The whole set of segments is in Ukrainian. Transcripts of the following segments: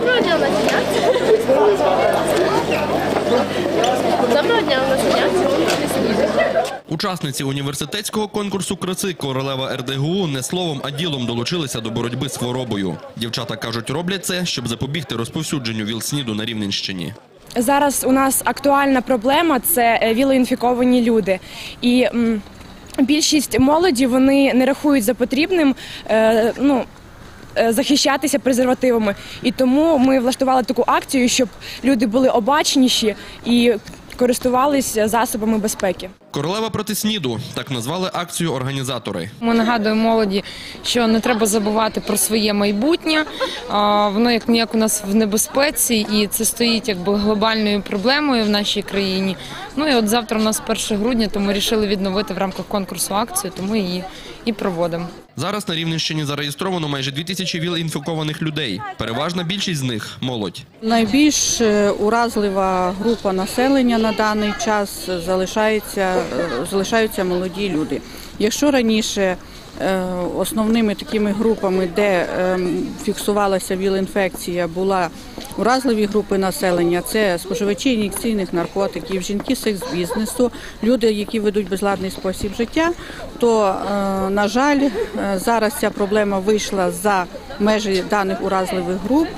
Доброго дня, Доброго дня, Учасниці університетського конкурсу краси королева РДГУ не словом, а ділом долучилися до боротьби з хворобою. Дівчата кажуть, роблять це, щоб запобігти розповсюдженню ВІЛ-СНІДу на Рівненщині. Зараз у нас актуальна проблема це е, вілоінфіковані люди. І більшість молоді вони не рахують за потрібним. е, ну, Захищатися презервативами, і тому ми влаштували таку акцію, щоб люди були обачніші і користувалися засобами безпеки. Королева проти СНІДу так назвали акцію організатори. Ми нагадуємо молоді, що не треба забувати про своє майбутнє. Воно як ніяк у нас в небезпеці, і це стоїть якби глобальною проблемою в нашій країні. Ну і от завтра у нас 1 грудня, то ми вирішили відновити в рамках конкурсу акцію, тому її і проводимо. Зараз на Рівненщині зареєстровано майже 2000 ВІЛ-інфікованих людей. Переважна більшість з них молодь. Найбільш е, уразлива група населення на даний час залишається, залишаються молоді люди. Якщо раніше е, основними такими групами, де е, фіксувалася віл-інфекція, була уразливі групи населення, це споживачі ін'єкційних наркотиків, жінки секс-бізнесу, люди, які ведуть безладний спосіб життя, то, е, на жаль, зараз ця проблема вийшла за межі даних уразливих груп.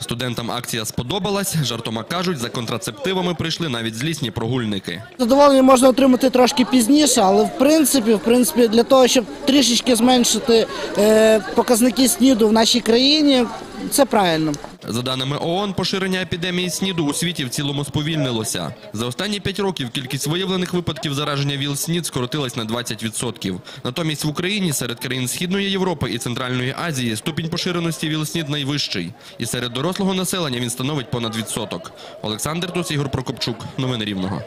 Студентам акція сподобалась. Жартома кажуть, за контрацептивами прийшли навіть злісні прогульники. Задоволення можна отримати трошки пізніше, але в принципі, в принципі, для того, щоб трішечки зменшити е, показники СНІДу в нашій країні, це правильно. За даними ООН, поширення епідемії СНІДу у світі в цілому сповільнилося. За останні п'ять років кількість виявлених випадків зараження ВІЛ-СНІД скоротилась на 20%. Натомість в Україні серед країн Східної Європи і Центральної Азії ступінь поширеності ВІЛ-СНІД найвищий. І серед дорослого населення він становить понад відсоток. Олександр Тус, Ігор Прокопчук. Новини Рівного.